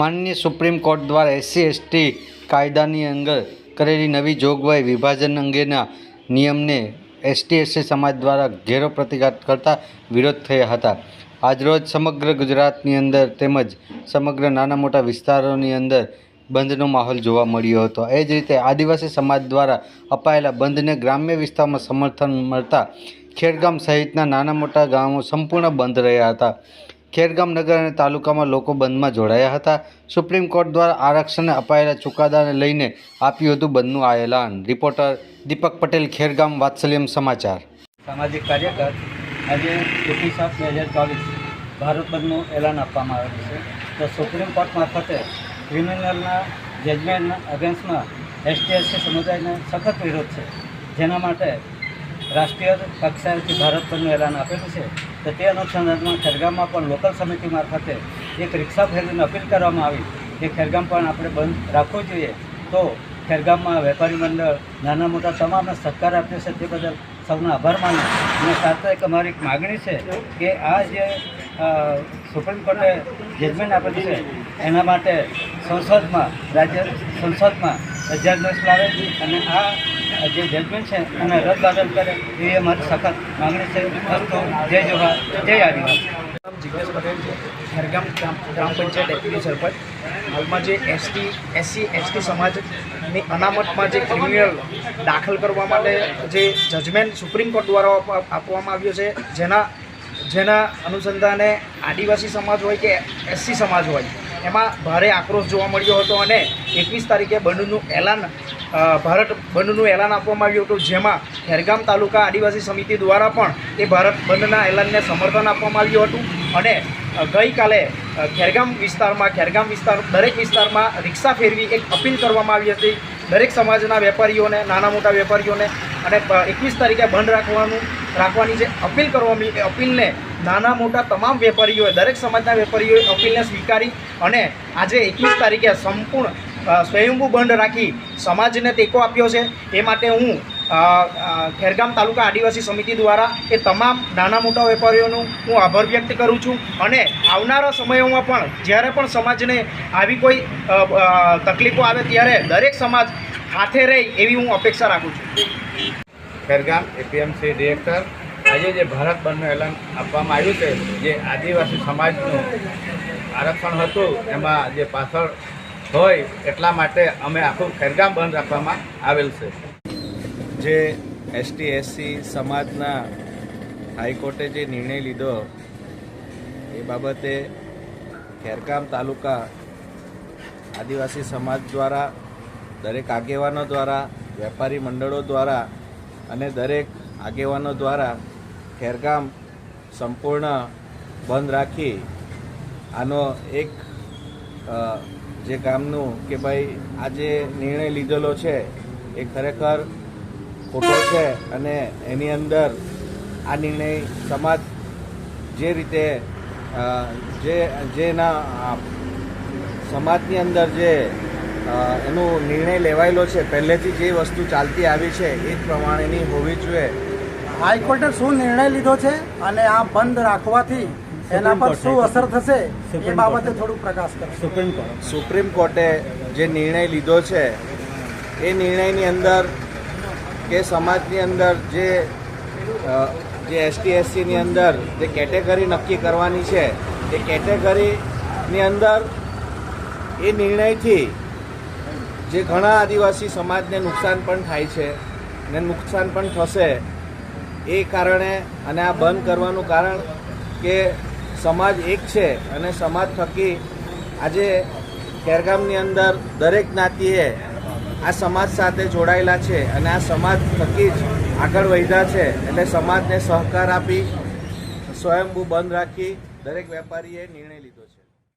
માનનીય supreme court દ્વારા SC, ST કાયદાની અંદર કરેલી નવી જોગવાઈ વિભાજન અંગેના નિયમને એસટી, એસસી સમાજ દ્વારા ઘેરો પ્રતિઘાત કરતા વિરોધ થયા હતા. આજરોજ સમગ્ર ગુજરાતની અંદર તેમજ સમગ્ર નાના મોટા વિસ્તારોની અંદર બંધનો માહોલ જોવા મળ્યો હતો. એ જ રીતે આદિવાસી સમાજ દ્વારા અપાયેલા બંધને ગ્રામ્ય વિસ્તારમાં સમર્થન મળતા ખેડગામ સહિતના નાના મોટા ગામો સંપૂર્ણ બંધ રહ્યા હતા. ખેરગામ નગર અને તાલુકામાં લોકો બંધમાં જોડાયા હતા. સુપ્રીમ કોર્ટ દ્વારા આરક્ષણને અપાયેલા ચુકાદાને લઈને આપ્યું હતું બંધનું આ એલાન. રિપોર્ટર દીપક પટેલ ખેરગામ વાત્સલ્યમ સમાચાર. સામાજિક કાર્યકર આજે એકવીસ સાત બે હજાર ચોવીસ ભારત બંધનું એલાન આપવામાં આવેલું છે. તો સુપ્રીમ કોર્ટ મારફતે ક્રિમિનલના, જજમેન્ટના અગેન્સ્ટમાં એસટીએસસી સમુદાયને સખત વિરોધ છે. જેના માટે રાષ્ટ્રીય કક્ષાએથી ભારત પરનું એલાન આપેલું છે, તો તે અનુસંધાનમાં ખેરગામમાં પણ લોકલ સમિતિ મારફતે એક રિક્ષા ફેરવીને અપીલ કરવામાં આવી. કે ખેરગામ પણ આપણે બંધ રાખવું જોઈએ. તો ખેરગામમાં વેપારી મંડળ, નાના મોટા તમામને સહકાર આપ્યો છે તે બદલ સૌનો આભાર માનું. અને સાથે એક અમારી એક માગણી છે કે આ જે સુપ્રીમ કોર્ટે જજમેન્ટ આપેલું છે, એના માટે સંસદમાં, રાજ્ય સંસદમાં અધ્યાદેશ લાવે અને આ જે જજમેન્ટ છે અને રદ બાદલ કરે, એ અમારી સખત માગણી છે. અસ્તુ જય જોહાર જય આદિવાસી. જિજ્ઞેશ પટેલ છે. ખેરગામ ગ્રામ પંચાયત ડેપ્યુટી સરપંચ. હાલમાં જે એસટી એસસી એસટી સમાજની અનામતમાં જે ક્રિમિનલ દાખલ કરવા માટે જે જજમેન્ટ સુપ્રીમ કોર્ટ દ્વારા આપવા- આપવામાં આવ્યો છે, જેના જેના અનુસંધાને આદિવાસી સમાજ હોય કે એસસી સમાજ હોય, એમાં ભારે આક્રોશ જોવા મળ્યો હતો અને એકવીસ તારીખે બંધનું એલાન ભારત બંધનું એલાન આપવામાં આવ્યું હતું, જેમાં ખેરગામ તાલુકા આદિવાસી સમિતિ દ્વારા પણ એ ભારત બંધના એલાનને સમર્થન આપવામાં આવ્યું હતું અને ગઈકાલે ખેરગામ વિસ્તારમાં, ખેરગામ વિસ્તાર, દરેક વિસ્તારમાં રિક્ષા ફેરવી એક અપીલ કરવામાં આવી હતી. દરેક સમાજના વેપારીઓને, નાના મોટા વેપારીઓને અને એકવીસ તારીખે બંધ રાખવાનું, રાખવાની જે અપીલ કરવામાં એ અપીલને નાના મોટા તમામ વેપારીઓએ, દરેક સમાજના વેપારીઓએ અપીલને સ્વીકારી અને આજે એકવીસ તારીખે સંપૂર્ણ સ્વયંભૂ બંધ રાખી સમાજને ટેકો આપ્યો છે. એ માટે હું ખેરગામ તાલુકા આદિવાસી સમિતિ દ્વારા એ તમામ નાના મોટા વેપારીઓનું હું આભાર વ્યક્ત કરું છું. અને આવનારા સમયોમાં પણ જ્યારે પણ સમાજને આવી કોઈ તકલીફો આવે ત્યારે દરેક સમાજ હાથે રહે એવી હું અપેક્ષા રાખું છું. Khergam APMC director. આજે જે ભારત બંધનું એલાન આપવામાં આવ્યું છે, જે આદિવાસી સમાજનું આરક્ષણ હતું, એમાં જે પાછળ હોય એટલા માટે અમે આખું ખેરગામ બંધ રાખવામાં આવેલ છે. જે એસટી એસસી સમાજના હાઈકોર્ટે જે નિર્ણય લીધો, એ બાબતે ખેરગામ તાલુકા આદિવાસી સમાજ દ્વારા, દરેક આગેવાનો દ્વારા, વેપારી મંડળો દ્વારા અને દરેક આગેવાનો દ્વારા ખેરગામ સંપૂર્ણ બંધ રાખી, આનો એક જે કામનું કે ભાઈ આ જે નિર્ણય લીધેલો છે, એ ખરેખર ખોટો છે અને એની અંદર આ નિર્ણય સમાજ જે રીતે જે, જેના સમાજની અંદર જે એનો નિર્ણય લેવાયેલો છે, પહેલેથી જે વસ્તુ ચાલતી આવી છે, એ જ પ્રમાણેની હોવી જોઈએ. હાઈકોર્ટે શું નિર્ણય લીધો છે? અને આ બંધ રાખવાથી એના પર શું અસર થશે એ બાબતે થોડું પ્રકાશ કરો. સુપ્રીમ કોર્ટ સુપ્રીમ કોર્ટે જે નિર્ણય લીધો છે એ નિર્ણયની અંદર કે સમાજની અંદર જે જે એસટી એસસીની અંદર જે કેટેગરી નક્કી કરવાની છે એ કેટેગરીની અંદર એ નિર્ણયથી જે ઘણા આદિવાસી સમાજને નુકસાન પણ થાય છે ને નુકસાન પણ થશે એ કારણે અને આ બંધ કરવાનું કારણ કે સમાજ એક છે અને સમાજ થકી આજે ખેરગામની અંદર દરેક જ્ઞાતિએ આ સમાજ સાથે જોડાયેલા છે અને આ સમાજ થકી જ આગળ વધ્યા છે. એટલે સમાજને સહકાર આપી સ્વયંભૂ બંધ રાખી દરેક વેપારીએ નિર્ણય લીધો છે.